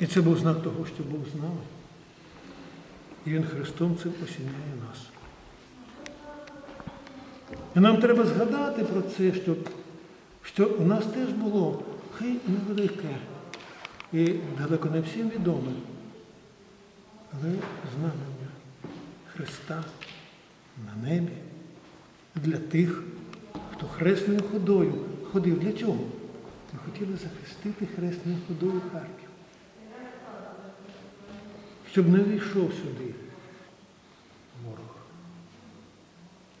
І це був знак того, що Бог з нами. І Він Христом цим осіняє нас. І нам треба згадати про це, що, що у нас теж було хай невелике і далеко не всім відоме, але знамення Христа на небі для тих, хто хресною ходою ходив. Для чого? Ми хотіли захистити хресною ходою Харків. Щоб не війшов сюди ворог.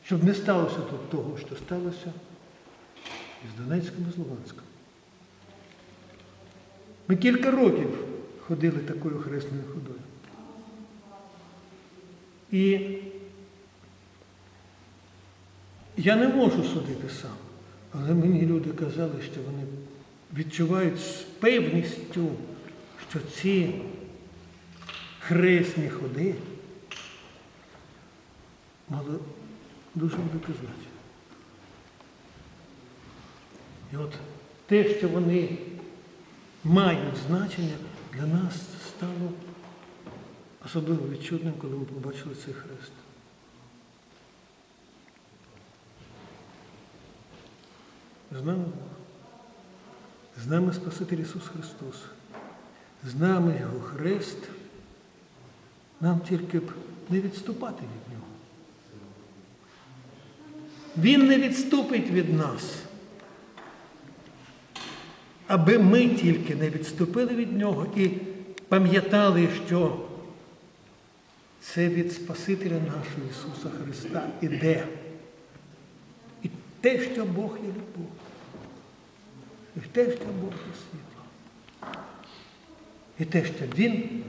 Щоб не сталося тут того, що сталося із Донецьком і з Луганськом. Ми кілька років ходили такою хресною ходою. І я не можу судити сам, але мені люди казали, що вони відчувають з певністю, що ці хресні ходи мали дуже велике значення. І от те, що вони мають значення, для нас стало особливо відчутним, коли ми побачили цей хрест. З нами Бог. З нами Спаситель Ісус Христос. З нами Його хрест. Нам тільки б не відступати від Нього. Він не відступить від нас. Аби ми тільки не відступили від Нього і пам'ятали, що це від Спасителя нашого Ісуса Христа іде. І те, що Бог є любов. І те, що Бог є світло. І те, що Він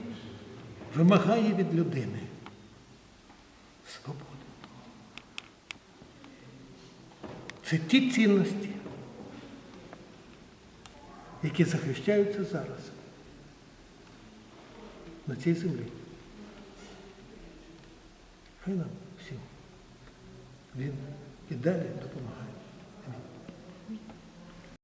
вимагає від людини свободи. Це ті цінності, які захищаються зараз на цій землі. Хай нам всім він і далі допомагає.